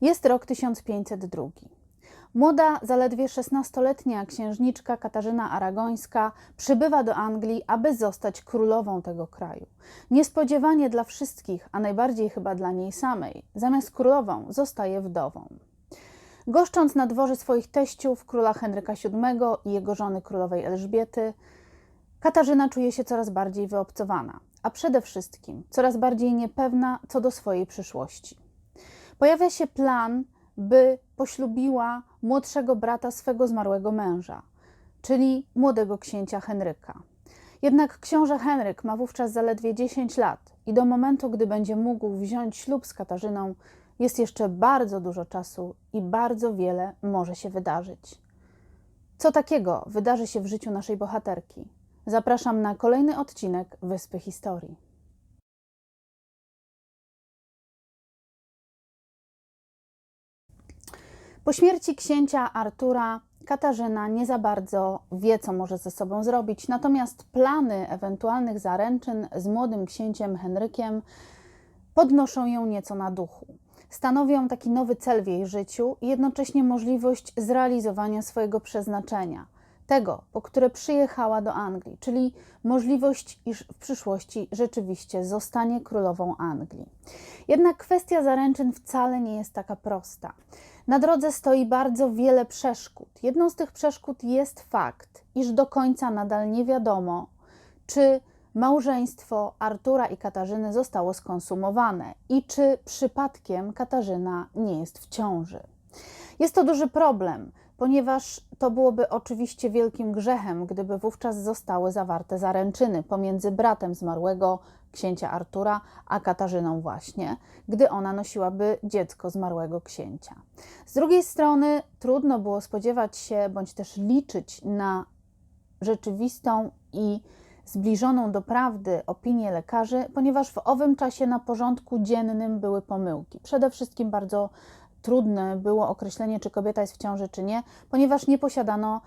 Jest rok 1502. Młoda, zaledwie 16-letnia księżniczka Katarzyna Aragońska przybywa do Anglii, aby zostać królową tego kraju. Niespodziewanie dla wszystkich, a najbardziej chyba dla niej samej, zamiast królową zostaje wdową. Goszcząc na dworze swoich teściów, króla Henryka VII i jego żony królowej Elżbiety, Katarzyna czuje się coraz bardziej wyobcowana, a przede wszystkim coraz bardziej niepewna co do swojej przyszłości. Pojawia się plan, by poślubiła młodszego brata swego zmarłego męża, czyli młodego księcia Henryka. Jednak książę Henryk ma wówczas zaledwie 10 lat i do momentu, gdy będzie mógł wziąć ślub z Katarzyną, jest jeszcze bardzo dużo czasu i bardzo wiele może się wydarzyć. Co takiego wydarzy się w życiu naszej bohaterki? Zapraszam na kolejny odcinek Wyspy Historii. Po śmierci księcia Artura Katarzyna nie za bardzo wie, co może ze sobą zrobić, natomiast plany ewentualnych zaręczyn z młodym księciem Henrykiem podnoszą ją nieco na duchu. Stanowią taki nowy cel w jej życiu i jednocześnie możliwość zrealizowania swojego przeznaczenia, tego, po które przyjechała do Anglii, czyli możliwość, iż w przyszłości rzeczywiście zostanie królową Anglii. Jednak kwestia zaręczyn wcale nie jest taka prosta. Na drodze stoi bardzo wiele przeszkód. Jedną z tych przeszkód jest fakt, iż do końca nadal nie wiadomo, czy małżeństwo Artura i Katarzyny zostało skonsumowane i czy przypadkiem Katarzyna nie jest w ciąży. Jest to duży problem, ponieważ to byłoby oczywiście wielkim grzechem, gdyby wówczas zostały zawarte zaręczyny pomiędzy bratem zmarłego księcia Artura, a Katarzyną właśnie, gdy ona nosiłaby dziecko zmarłego księcia. Z drugiej strony trudno było spodziewać się bądź też liczyć na rzeczywistą i zbliżoną do prawdy opinię lekarzy, ponieważ w owym czasie na porządku dziennym były pomyłki. Przede wszystkim bardzo trudne było określenie, czy kobieta jest w ciąży, czy nie, ponieważ nie posiadano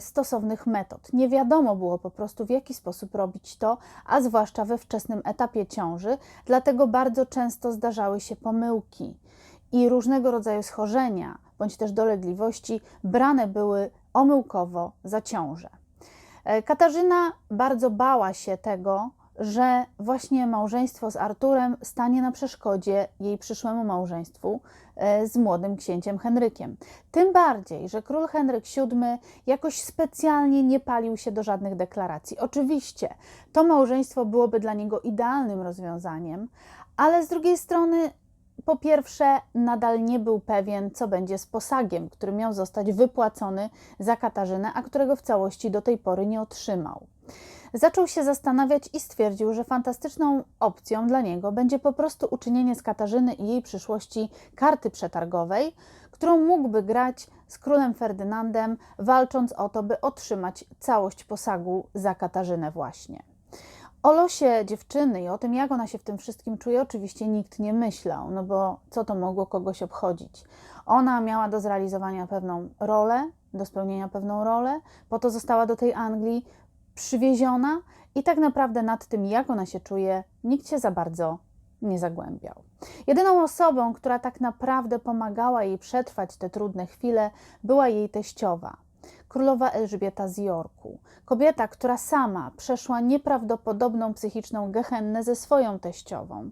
stosownych metod. Nie wiadomo było po prostu, w jaki sposób robić to, a zwłaszcza we wczesnym etapie ciąży, dlatego bardzo często zdarzały się pomyłki i różnego rodzaju schorzenia bądź też dolegliwości brane były omyłkowo za ciążę. E, Katarzyna bardzo bała się tego, że właśnie małżeństwo z Arturem stanie na przeszkodzie jej przyszłemu małżeństwu e, z młodym księciem Henrykiem. Tym bardziej, że król Henryk VII jakoś specjalnie nie palił się do żadnych deklaracji. Oczywiście to małżeństwo byłoby dla niego idealnym rozwiązaniem, ale z drugiej strony po pierwsze, nadal nie był pewien, co będzie z posagiem, który miał zostać wypłacony za Katarzynę, a którego w całości do tej pory nie otrzymał. Zaczął się zastanawiać i stwierdził, że fantastyczną opcją dla niego będzie po prostu uczynienie z Katarzyny i jej przyszłości karty przetargowej, którą mógłby grać z królem Ferdynandem, walcząc o to, by otrzymać całość posagu za Katarzynę właśnie. O losie dziewczyny i o tym, jak ona się w tym wszystkim czuje, oczywiście nikt nie myślał, no bo co to mogło kogoś obchodzić? Ona miała do zrealizowania pewną rolę, do spełnienia pewną rolę, po to została do tej Anglii przywieziona i tak naprawdę nad tym, jak ona się czuje, nikt się za bardzo nie zagłębiał. Jedyną osobą, która tak naprawdę pomagała jej przetrwać te trudne chwile, była jej teściowa, królowa Elżbieta z Jorku. Kobieta, która sama przeszła nieprawdopodobną psychiczną gehennę ze swoją teściową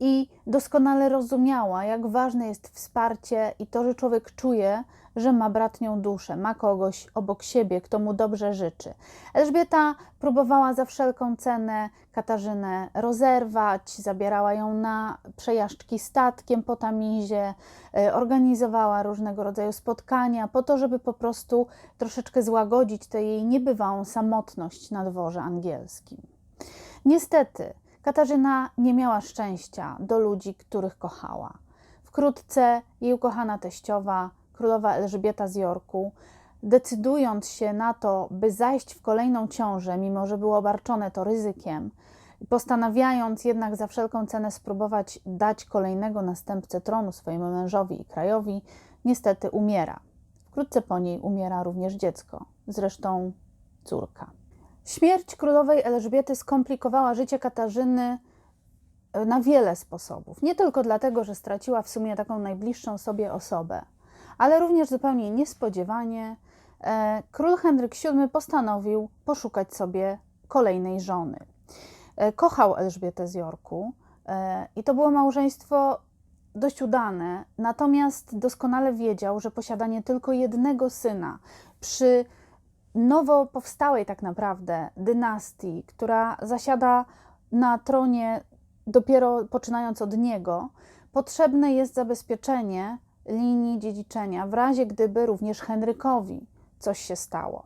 i doskonale rozumiała, jak ważne jest wsparcie i to, że człowiek czuje, że ma bratnią duszę, ma kogoś obok siebie, kto mu dobrze życzy. Elżbieta próbowała za wszelką cenę Katarzynę rozerwać, zabierała ją na przejażdżki statkiem po Tamizie, e, organizowała różnego rodzaju spotkania po to, żeby po prostu troszeczkę złagodzić tę jej niebywałą samotność na dworze angielskim. Niestety, Katarzyna nie miała szczęścia do ludzi, których kochała. Wkrótce jej ukochana teściowa, królowa Elżbieta z Jorku, decydując się na to, by zajść w kolejną ciążę, mimo że było obarczone to ryzykiem, postanawiając jednak za wszelką cenę spróbować dać kolejnego następcę tronu swojemu mężowi i krajowi, niestety umiera. Wkrótce po niej umiera również dziecko, zresztą córka. Śmierć królowej Elżbiety skomplikowała życie Katarzyny e, na wiele sposobów. Nie tylko dlatego, że straciła w sumie taką najbliższą sobie osobę, ale również zupełnie niespodziewanie e, król Henryk VII postanowił poszukać sobie kolejnej żony. E, kochał Elżbietę z Jorku i to było małżeństwo dość udane, natomiast doskonale wiedział, że posiadanie tylko jednego syna przy nowo powstałej tak naprawdę dynastii, która zasiada na tronie dopiero poczynając od niego, potrzebne jest zabezpieczenie linii dziedziczenia w razie gdyby również Henrykowi coś się stało.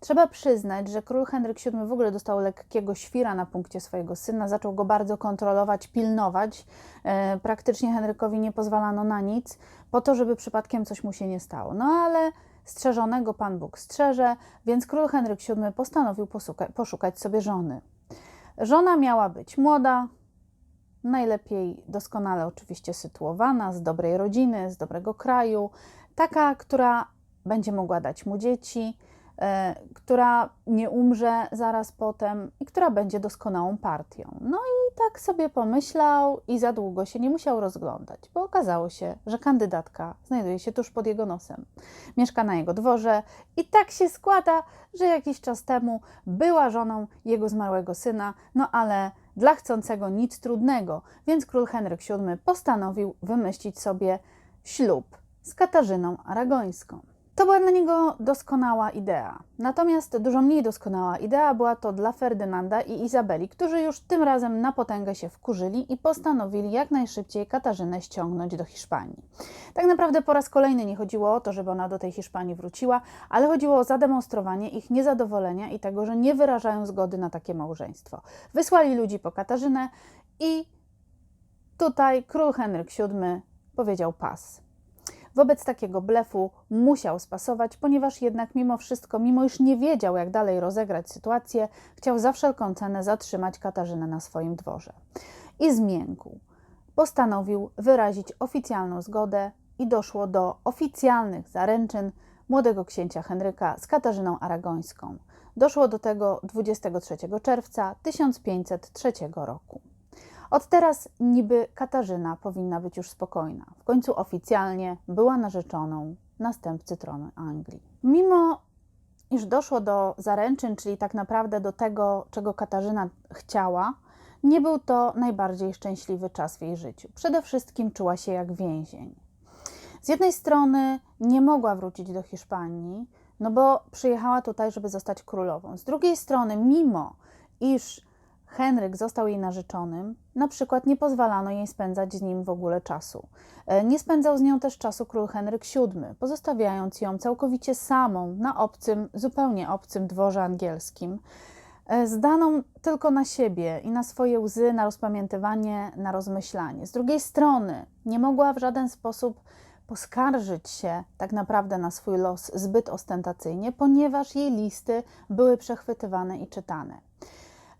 Trzeba przyznać, że król Henryk VII w ogóle dostał lekkiego świra na punkcie swojego syna, zaczął go bardzo kontrolować, pilnować. E, praktycznie Henrykowi nie pozwalano na nic, po to, żeby przypadkiem coś mu się nie stało. No ale strzeżonego Pan Bóg strzeże, więc król Henryk VII postanowił poszukać sobie żony. Żona miała być młoda, najlepiej doskonale oczywiście sytuowana, z dobrej rodziny, z dobrego kraju, taka, która będzie mogła dać mu dzieci, która nie umrze zaraz potem i która będzie doskonałą partią. No i tak sobie pomyślał i za długo się nie musiał rozglądać, bo okazało się, że kandydatka znajduje się tuż pod jego nosem. Mieszka na jego dworze i tak się składa, że jakiś czas temu była żoną jego zmarłego syna, no ale dla chcącego nic trudnego, więc król Henryk VII postanowił wymyślić sobie ślub z Katarzyną Aragońską. To była dla niego doskonała idea. Natomiast dużo mniej doskonała idea była to dla Ferdynanda i Izabeli, którzy już tym razem na potęgę się wkurzyli i postanowili jak najszybciej Katarzynę ściągnąć do Hiszpanii. Tak naprawdę po raz kolejny nie chodziło o to, żeby ona do tej Hiszpanii wróciła, ale chodziło o zademonstrowanie ich niezadowolenia i tego, że nie wyrażają zgody na takie małżeństwo. Wysłali ludzi po Katarzynę i tutaj król Henryk VII powiedział pas. Wobec takiego blefu musiał spasować, ponieważ jednak mimo wszystko, mimo iż nie wiedział, jak dalej rozegrać sytuację, chciał za wszelką cenę zatrzymać Katarzynę na swoim dworze. I zmiękł. Postanowił wyrazić oficjalną zgodę i doszło do oficjalnych zaręczyn młodego księcia Henryka z Katarzyną Aragońską. Doszło do tego 23 czerwca 1503 roku. Od teraz niby Katarzyna powinna być już spokojna. W końcu oficjalnie była narzeczoną następcy tronu Anglii. Mimo iż doszło do zaręczyn, czyli tak naprawdę do tego, czego Katarzyna chciała, nie był to najbardziej szczęśliwy czas w jej życiu. Przede wszystkim czuła się jak więzień. Z jednej strony nie mogła wrócić do Hiszpanii, no bo przyjechała tutaj, żeby zostać królową. Z drugiej strony, mimo iż Henryk został jej narzeczonym, na przykład nie pozwalano jej spędzać z nim w ogóle czasu. E, nie spędzał z nią też czasu król Henryk VII, pozostawiając ją całkowicie samą na obcym, zupełnie obcym dworze angielskim, e, zdaną tylko na siebie i na swoje łzy, na rozpamiętywanie, na rozmyślanie. Z drugiej strony nie mogła w żaden sposób poskarżyć się tak naprawdę na swój los zbyt ostentacyjnie, ponieważ jej listy były przechwytywane i czytane.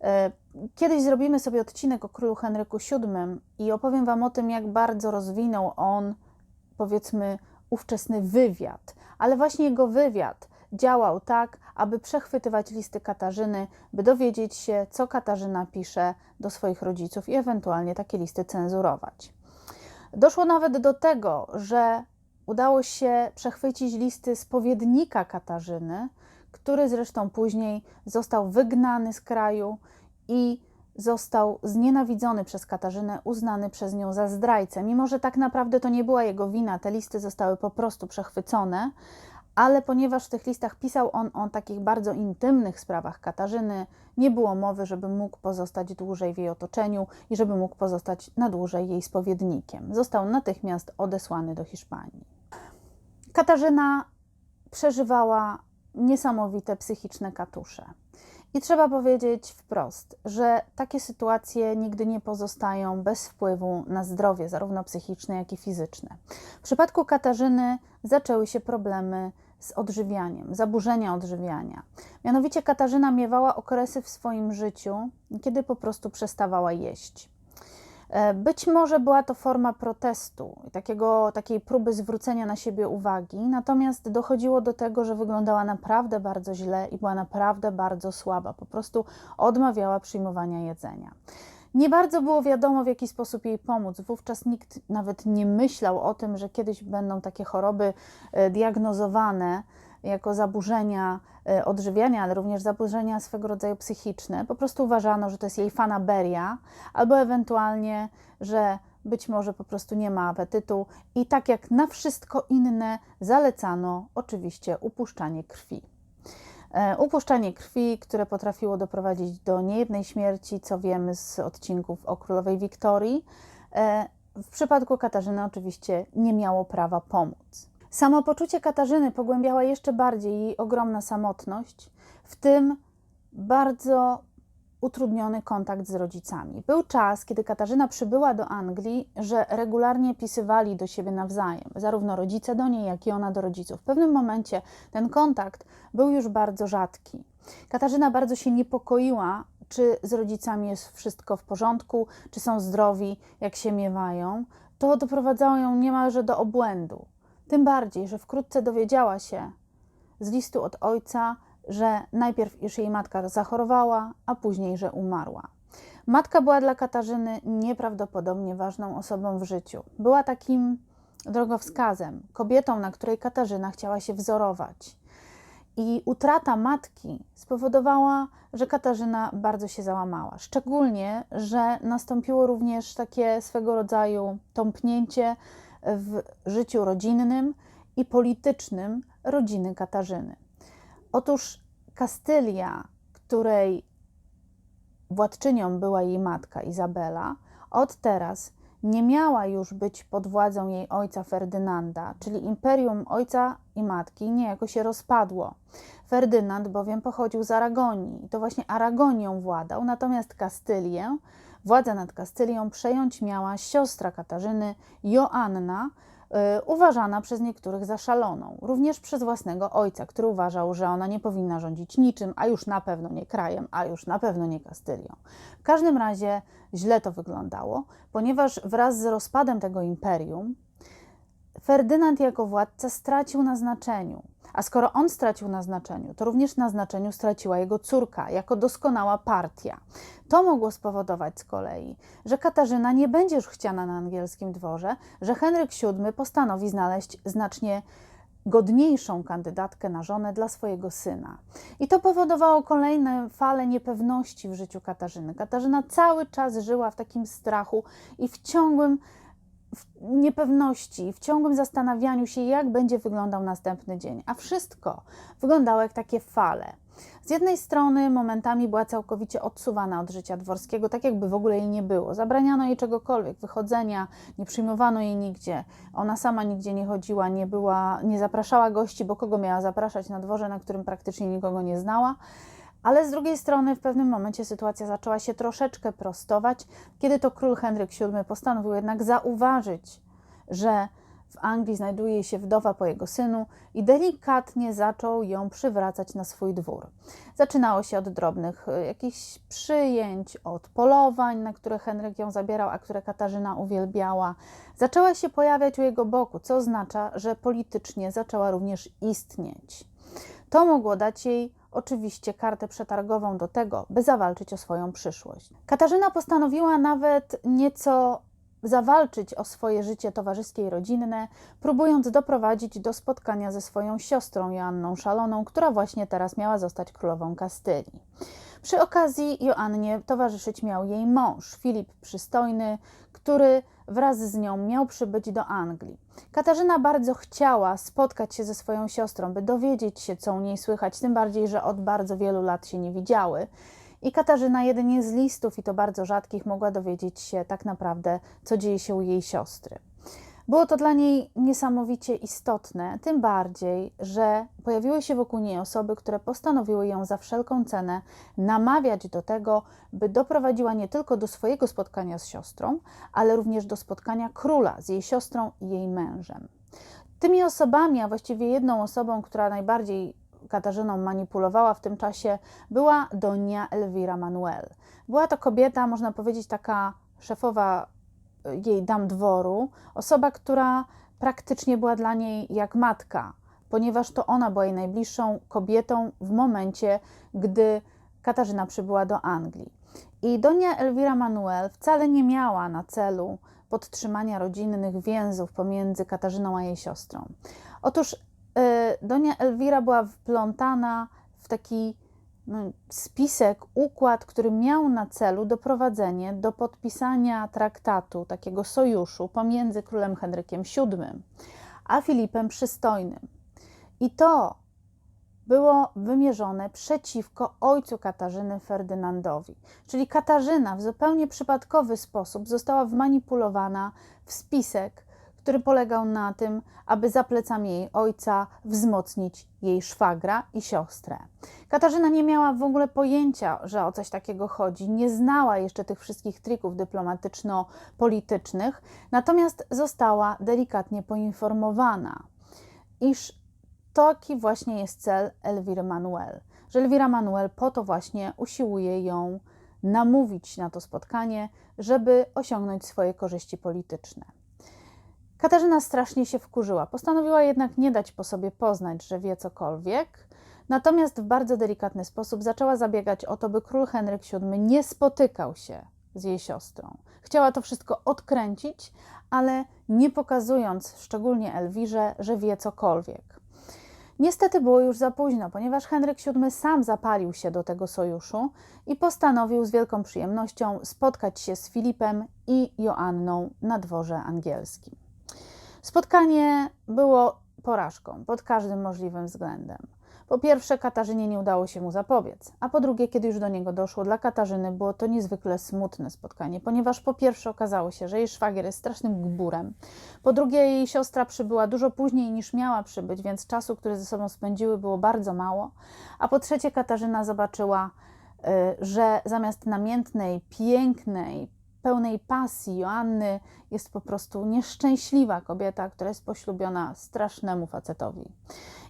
E, kiedyś zrobimy sobie odcinek o królu Henryku VII i opowiem Wam o tym, jak bardzo rozwinął on, powiedzmy, ówczesny wywiad. Ale właśnie jego wywiad działał tak, aby przechwytywać listy Katarzyny, by dowiedzieć się, co Katarzyna pisze do swoich rodziców i ewentualnie takie listy cenzurować. Doszło nawet do tego, że udało się przechwycić listy spowiednika Katarzyny, który zresztą później został wygnany z kraju i został znienawidzony przez Katarzynę, uznany przez nią za zdrajcę. Mimo, że tak naprawdę to nie była jego wina, te listy zostały po prostu przechwycone, ale ponieważ w tych listach pisał on o takich bardzo intymnych sprawach Katarzyny, nie było mowy, żeby mógł pozostać dłużej w jej otoczeniu i żeby mógł pozostać na dłużej jej spowiednikiem. Został natychmiast odesłany do Hiszpanii. Katarzyna przeżywała niesamowite psychiczne katusze. I trzeba powiedzieć wprost, że takie sytuacje nigdy nie pozostają bez wpływu na zdrowie, zarówno psychiczne, jak i fizyczne. W przypadku Katarzyny zaczęły się problemy z odżywianiem, zaburzenia odżywiania. Mianowicie Katarzyna miewała okresy w swoim życiu, kiedy po prostu przestawała jeść. E, być może była to forma protestu, takiego, takiej próby zwrócenia na siebie uwagi, natomiast dochodziło do tego, że wyglądała naprawdę bardzo źle i była naprawdę bardzo słaba, po prostu odmawiała przyjmowania jedzenia. Nie bardzo było wiadomo, w jaki sposób jej pomóc. Wówczas nikt nawet nie myślał o tym, że kiedyś będą takie choroby e, diagnozowane jako zaburzenia e, odżywiania, ale również zaburzenia swego rodzaju psychiczne. Po prostu uważano, że to jest jej fanaberia, albo ewentualnie, że być może po prostu nie ma apetytu i tak jak na wszystko inne zalecano oczywiście upuszczanie krwi. E, upuszczanie krwi, które potrafiło doprowadzić do niejednej śmierci, co wiemy z odcinków o królowej Wiktorii. E, w przypadku Katarzyny oczywiście nie miało prawa pomóc. Samopoczucie Katarzyny pogłębiała jeszcze bardziej jej ogromna samotność, w tym bardzo utrudniony kontakt z rodzicami. Był czas, kiedy Katarzyna przybyła do Anglii, że regularnie pisywali do siebie nawzajem, zarówno rodzice do niej, jak i ona do rodziców. W pewnym momencie ten kontakt był już bardzo rzadki. Katarzyna bardzo się niepokoiła, czy z rodzicami jest wszystko w porządku, czy są zdrowi, jak się miewają. To doprowadzało ją niemalże do obłędu. Tym bardziej, że wkrótce dowiedziała się z listu od ojca, że najpierw jej matka zachorowała, a później, że umarła. Matka była dla Katarzyny nieprawdopodobnie ważną osobą w życiu. Była takim drogowskazem, kobietą, na której Katarzyna chciała się wzorować. I utrata matki spowodowała, że Katarzyna bardzo się załamała. Szczególnie, że nastąpiło również takie swego rodzaju tąpnięcie w życiu rodzinnym i politycznym rodziny Katarzyny. Otóż Kastylia, której władczynią była jej matka Izabela, od teraz nie miała już być pod władzą jej ojca Ferdynanda, czyli imperium ojca i matki niejako się rozpadło. Ferdynand bowiem pochodził z Aragonii, to właśnie Aragonią władał, natomiast Kastylię, władzę nad Kastylią przejąć miała siostra Katarzyny, Joanna, Y, uważana przez niektórych za szaloną, również przez własnego ojca, który uważał, że ona nie powinna rządzić niczym, a już na pewno nie krajem, a już na pewno nie Kastylią. W każdym razie źle to wyglądało, ponieważ wraz z rozpadem tego imperium Ferdynand jako władca stracił na znaczeniu. A skoro on stracił na znaczeniu, to również na znaczeniu straciła jego córka, jako doskonała partia. To mogło spowodować z kolei, że Katarzyna nie będzie już chciana na angielskim dworze, że Henryk VII postanowi znaleźć znacznie godniejszą kandydatkę na żonę dla swojego syna. I to powodowało kolejne fale niepewności w życiu Katarzyny. Katarzyna cały czas żyła w takim strachu i w ciągłym w niepewności, w ciągłym zastanawianiu się, jak będzie wyglądał następny dzień, a wszystko wyglądało jak takie fale. Z jednej strony momentami była całkowicie odsuwana od życia dworskiego, tak jakby w ogóle jej nie było. Zabraniano jej czegokolwiek, wychodzenia, nie przyjmowano jej nigdzie. Ona sama nigdzie nie chodziła, nie była, nie zapraszała gości, bo kogo miała zapraszać na dworze, na którym praktycznie nikogo nie znała. Ale z drugiej strony w pewnym momencie sytuacja zaczęła się troszeczkę prostować, kiedy to król Henryk VII postanowił jednak zauważyć, że w Anglii znajduje się wdowa po jego synu i delikatnie zaczął ją przywracać na swój dwór. Zaczynało się od drobnych e, jakichś przyjęć, od polowań, na które Henryk ją zabierał, a które Katarzyna uwielbiała. Zaczęła się pojawiać u jego boku, co oznacza, że politycznie zaczęła również istnieć. To mogło dać jej oczywiście kartę przetargową do tego, by zawalczyć o swoją przyszłość. Katarzyna postanowiła nawet nieco zawalczyć o swoje życie towarzyskie i rodzinne, próbując doprowadzić do spotkania ze swoją siostrą Joanną Szaloną, która właśnie teraz miała zostać królową Kastylii. Przy okazji Joannie towarzyszyć miał jej mąż, Filip Przystojny, który wraz z nią miał przybyć do Anglii. Katarzyna bardzo chciała spotkać się ze swoją siostrą, by dowiedzieć się, co u niej słychać, tym bardziej, że od bardzo wielu lat się nie widziały. I Katarzyna jedynie z listów, i to bardzo rzadkich, mogła dowiedzieć się tak naprawdę, co dzieje się u jej siostry. Było to dla niej niesamowicie istotne, tym bardziej, że pojawiły się wokół niej osoby, które postanowiły ją za wszelką cenę namawiać do tego, by doprowadziła nie tylko do swojego spotkania z siostrą, ale również do spotkania króla z jej siostrą i jej mężem. Tymi osobami, a właściwie jedną osobą, która najbardziej Katarzyną manipulowała w tym czasie, była Donia Elvira Manuel. Była to kobieta, można powiedzieć, taka szefowa jej dam dworu, osoba, która praktycznie była dla niej jak matka, ponieważ to ona była jej najbliższą kobietą w momencie, gdy Katarzyna przybyła do Anglii. I Donia Elvira Manuel wcale nie miała na celu podtrzymania rodzinnych więzów pomiędzy Katarzyną a jej siostrą. Otóż y, Donia Elvira była wplątana w taki spisek, układ, który miał na celu doprowadzenie do podpisania traktatu, takiego sojuszu pomiędzy królem Henrykiem VII a Filipem Przystojnym. I to było wymierzone przeciwko ojcu Katarzyny Ferdynandowi. Czyli Katarzyna w zupełnie przypadkowy sposób została wmanipulowana w spisek, który polegał na tym, aby za plecami jej ojca wzmocnić jej szwagra i siostrę. Katarzyna nie miała w ogóle pojęcia, że o coś takiego chodzi, nie znała jeszcze tych wszystkich trików dyplomatyczno-politycznych, natomiast została delikatnie poinformowana, iż taki właśnie jest cel Elwiry Manuel. Że Elwira Manuel po to właśnie usiłuje ją namówić na to spotkanie, żeby osiągnąć swoje korzyści polityczne. Katarzyna strasznie się wkurzyła. Postanowiła jednak nie dać po sobie poznać, że wie cokolwiek. Natomiast w bardzo delikatny sposób zaczęła zabiegać o to, by król Henryk VII nie spotykał się z jej siostrą. Chciała to wszystko odkręcić, ale nie pokazując szczególnie Elwirze, że wie cokolwiek. Niestety było już za późno, ponieważ Henryk VII sam zapalił się do tego sojuszu i postanowił z wielką przyjemnością spotkać się z Filipem i Joanną na dworze angielskim. Spotkanie było porażką pod każdym możliwym względem. Po pierwsze, Katarzynie nie udało się mu zapobiec, a po drugie, kiedy już do niego doszło, dla Katarzyny było to niezwykle smutne spotkanie, ponieważ po pierwsze okazało się, że jej szwagier jest strasznym gburem, po drugie, jej siostra przybyła dużo później niż miała przybyć, więc czasu, który ze sobą spędziły, było bardzo mało, a po trzecie, Katarzyna zobaczyła, y, że zamiast namiętnej, pięknej, pełnej pasji Joanny jest po prostu nieszczęśliwa kobieta, która jest poślubiona strasznemu facetowi.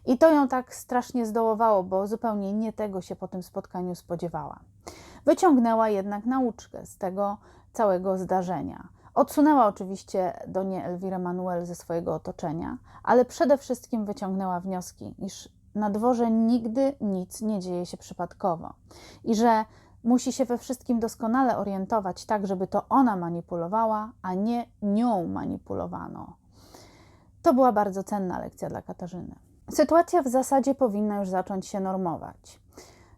I to ją tak strasznie zdołowało, bo zupełnie nie tego się po tym spotkaniu spodziewała. Wyciągnęła jednak nauczkę z tego całego zdarzenia. Odsunęła oczywiście do nie Elwirę Manuel ze swojego otoczenia, ale przede wszystkim wyciągnęła wnioski, iż na dworze nigdy nic nie dzieje się przypadkowo i że musi się we wszystkim doskonale orientować, tak żeby to ona manipulowała, a nie nią manipulowano. To była bardzo cenna lekcja dla Katarzyny. Sytuacja w zasadzie powinna już zacząć się normować.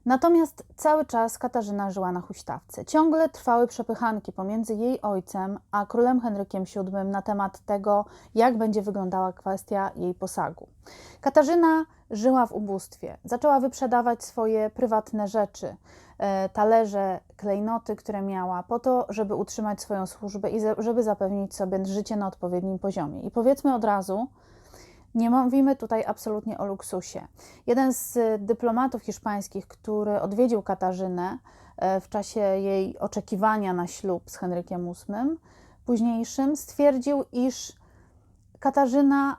Natomiast cały czas Katarzyna żyła na huśtawce. Ciągle trwały przepychanki pomiędzy jej ojcem a królem Henrykiem VII na temat tego, jak będzie wyglądała kwestia jej posagu. Katarzyna żyła w ubóstwie. Zaczęła wyprzedawać swoje prywatne rzeczy, e, talerze, klejnoty, które miała, po to, żeby utrzymać swoją służbę i żeby zapewnić sobie życie na odpowiednim poziomie. I powiedzmy od razu, nie mówimy tutaj absolutnie o luksusie. Jeden z dyplomatów hiszpańskich, który odwiedził Katarzynę e, w czasie jej oczekiwania na ślub z Henrykiem VIII, późniejszym, stwierdził, iż Katarzyna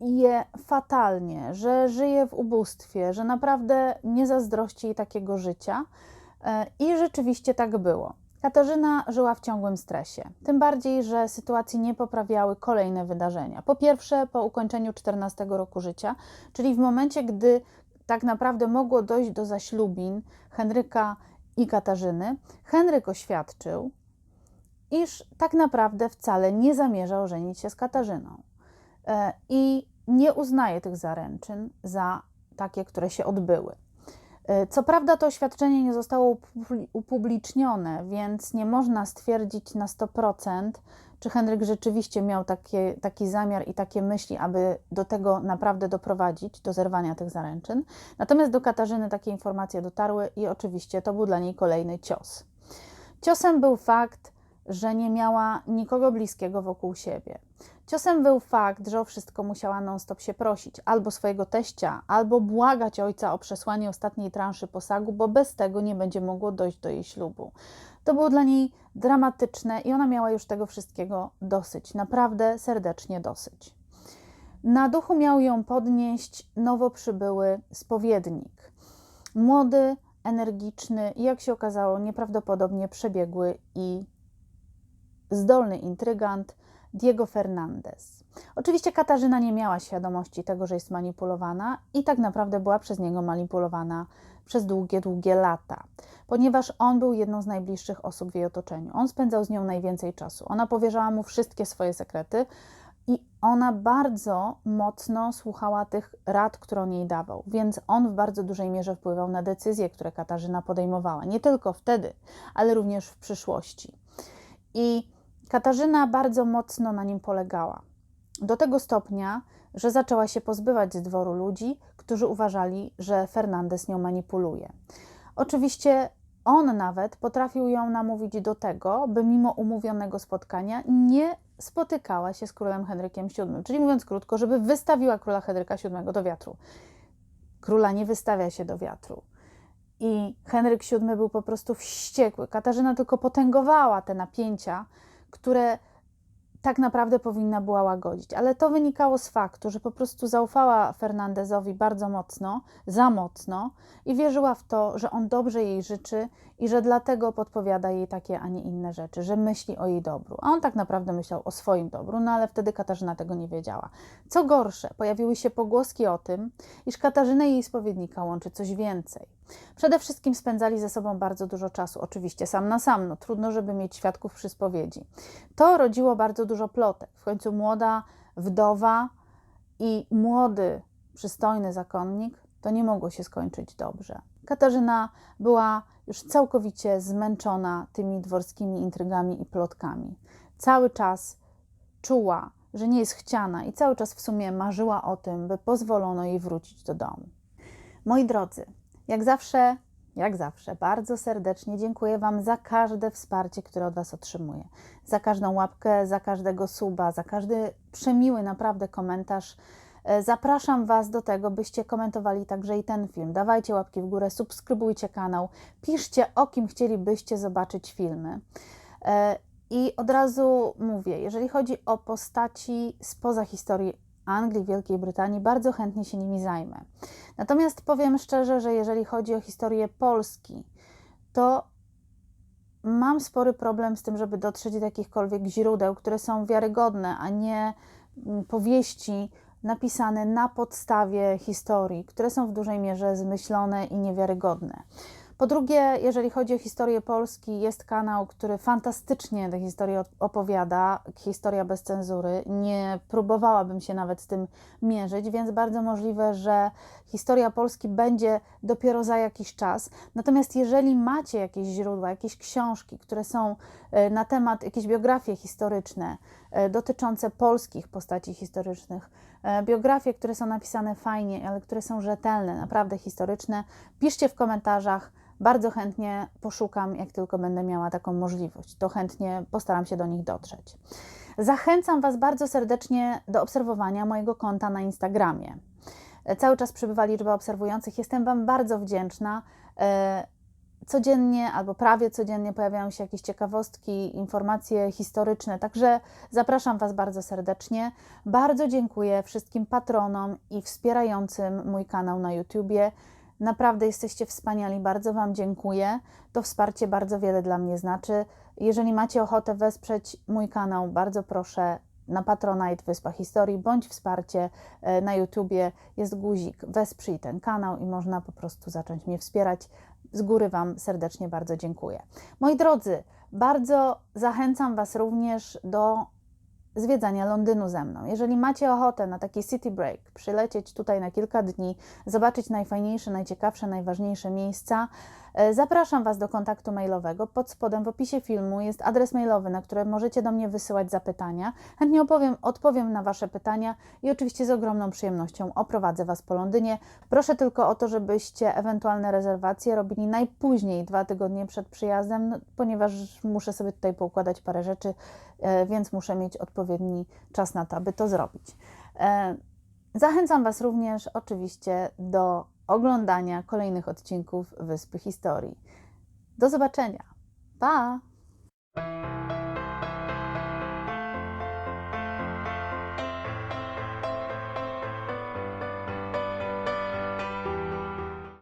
je fatalnie, że żyje w ubóstwie, że naprawdę nie zazdrości jej takiego życia. E, I rzeczywiście tak było. Katarzyna żyła w ciągłym stresie, tym bardziej, że sytuacji nie poprawiały kolejne wydarzenia. Po pierwsze, po ukończeniu 14 roku życia, czyli w momencie, gdy tak naprawdę mogło dojść do zaślubin Henryka i Katarzyny, Henryk oświadczył, iż tak naprawdę wcale nie zamierzał żenić się z Katarzyną e, i nie uznaje tych zaręczyn za takie, które się odbyły. E, co prawda to oświadczenie nie zostało upublicznione, więc nie można stwierdzić na 100%, czy Henryk rzeczywiście miał takie, taki zamiar i takie myśli, aby do tego naprawdę doprowadzić, do zerwania tych zaręczyn. Natomiast do Katarzyny takie informacje dotarły i oczywiście to był dla niej kolejny cios. Ciosem był fakt, że nie miała nikogo bliskiego wokół siebie. Ciosem był fakt, że o wszystko musiała non-stop się prosić, albo swojego teścia, albo błagać ojca o przesłanie ostatniej transzy posagu, bo bez tego nie będzie mogło dojść do jej ślubu. To było dla niej dramatyczne i ona miała już tego wszystkiego dosyć, naprawdę serdecznie dosyć. Na duchu miał ją podnieść nowo przybyły spowiednik. Młody, energiczny i jak się okazało, nieprawdopodobnie przebiegły i zdolny intrygant Diego Fernandez. Oczywiście Katarzyna nie miała świadomości tego, że jest manipulowana i tak naprawdę była przez niego manipulowana przez długie, długie lata, ponieważ on był jedną z najbliższych osób w jej otoczeniu. On spędzał z nią najwięcej czasu. Ona powierzała mu wszystkie swoje sekrety i ona bardzo mocno słuchała tych rad, które on jej dawał, więc on w bardzo dużej mierze wpływał na decyzje, które Katarzyna podejmowała. Nie tylko wtedy, ale również w przyszłości. I Katarzyna bardzo mocno na nim polegała. Do tego stopnia, że zaczęła się pozbywać z dworu ludzi, którzy uważali, że Fernandez nią manipuluje. Oczywiście on nawet potrafił ją namówić do tego, by mimo umówionego spotkania nie spotykała się z królem Henrykiem VII. Czyli mówiąc krótko, żeby wystawiła króla Henryka VII do wiatru. Króla nie wystawia się do wiatru. I Henryk VII był po prostu wściekły. Katarzyna tylko potęgowała te napięcia, które tak naprawdę powinna była łagodzić. Ale to wynikało z faktu, że po prostu zaufała Fernandezowi bardzo mocno, za mocno i wierzyła w to, że on dobrze jej życzy i że dlatego podpowiada jej takie, a nie inne rzeczy, że myśli o jej dobru. A on tak naprawdę myślał o swoim dobru, no ale wtedy Katarzyna tego nie wiedziała. Co gorsze, pojawiły się pogłoski o tym, iż Katarzynę i jej spowiednika łączy coś więcej. Przede wszystkim spędzali ze sobą bardzo dużo czasu, oczywiście sam na sam, no trudno, żeby mieć świadków przy spowiedzi. To rodziło bardzo dużo plotek. W końcu młoda wdowa i młody, przystojny zakonnik, to nie mogło się skończyć dobrze. Katarzyna była już całkowicie zmęczona tymi dworskimi intrygami i plotkami. Cały czas czuła, że nie jest chciana i cały czas w sumie marzyła o tym, by pozwolono jej wrócić do domu. Moi drodzy, jak zawsze, jak zawsze, bardzo serdecznie dziękuję Wam za każde wsparcie, które od Was otrzymuję. Za każdą łapkę, za każdego suba, za każdy przemiły naprawdę komentarz. E, Zapraszam Was do tego, byście komentowali także i ten film. Dawajcie łapki w górę, subskrybujcie kanał, piszcie o kim chcielibyście zobaczyć filmy. E, I od razu mówię, jeżeli chodzi o postaci spoza historii Anglii, Wielkiej Brytanii, bardzo chętnie się nimi zajmę. Natomiast powiem szczerze, że jeżeli chodzi o historię Polski, to mam spory problem z tym, żeby dotrzeć do jakichkolwiek źródeł, które są wiarygodne, a nie mm, powieści napisane na podstawie historii, które są w dużej mierze zmyślone i niewiarygodne. Po drugie, jeżeli chodzi o historię Polski, jest kanał, który fantastycznie tę historię opowiada, historia bez cenzury. Nie próbowałabym się nawet z tym mierzyć, więc bardzo możliwe, że historia Polski będzie dopiero za jakiś czas. Natomiast jeżeli macie jakieś źródła, jakieś książki, które są e, na temat, jakieś biografie historyczne e, dotyczące polskich postaci historycznych, e, biografie, które są napisane fajnie, ale które są rzetelne, naprawdę historyczne, piszcie w komentarzach. Bardzo chętnie poszukam, jak tylko będę miała taką możliwość. To chętnie postaram się do nich dotrzeć. Zachęcam Was bardzo serdecznie do obserwowania mojego konta na Instagramie. Cały czas przybywa liczba obserwujących. Jestem Wam bardzo wdzięczna. E, Codziennie albo prawie codziennie pojawiają się jakieś ciekawostki, informacje historyczne, także zapraszam Was bardzo serdecznie. Bardzo dziękuję wszystkim patronom i wspierającym mój kanał na YouTubie. Naprawdę jesteście wspaniali, bardzo Wam dziękuję. To wsparcie bardzo wiele dla mnie znaczy. Jeżeli macie ochotę wesprzeć mój kanał, bardzo proszę na Patronite Wyspa Historii bądź wsparcie e, na YouTubie jest guzik wesprzyj ten kanał i można po prostu zacząć mnie wspierać. Z góry Wam serdecznie bardzo dziękuję. Moi drodzy, bardzo zachęcam Was również do zwiedzania Londynu ze mną. Jeżeli macie ochotę na taki city break, przylecieć tutaj na kilka dni, zobaczyć najfajniejsze, najciekawsze, najważniejsze miejsca, e, zapraszam Was do kontaktu mailowego. Pod spodem w opisie filmu jest adres mailowy, na który możecie do mnie wysyłać zapytania. Chętnie opowiem, odpowiem na Wasze pytania i oczywiście z ogromną przyjemnością oprowadzę Was po Londynie. Proszę tylko o to, żebyście ewentualne rezerwacje robili najpóźniej dwa tygodnie przed przyjazdem, no, ponieważ muszę sobie tutaj poukładać parę rzeczy, więc muszę mieć odpowiedni czas na to, aby to zrobić. E, Zachęcam Was również oczywiście do oglądania kolejnych odcinków Wyspy Historii. Do zobaczenia. Pa!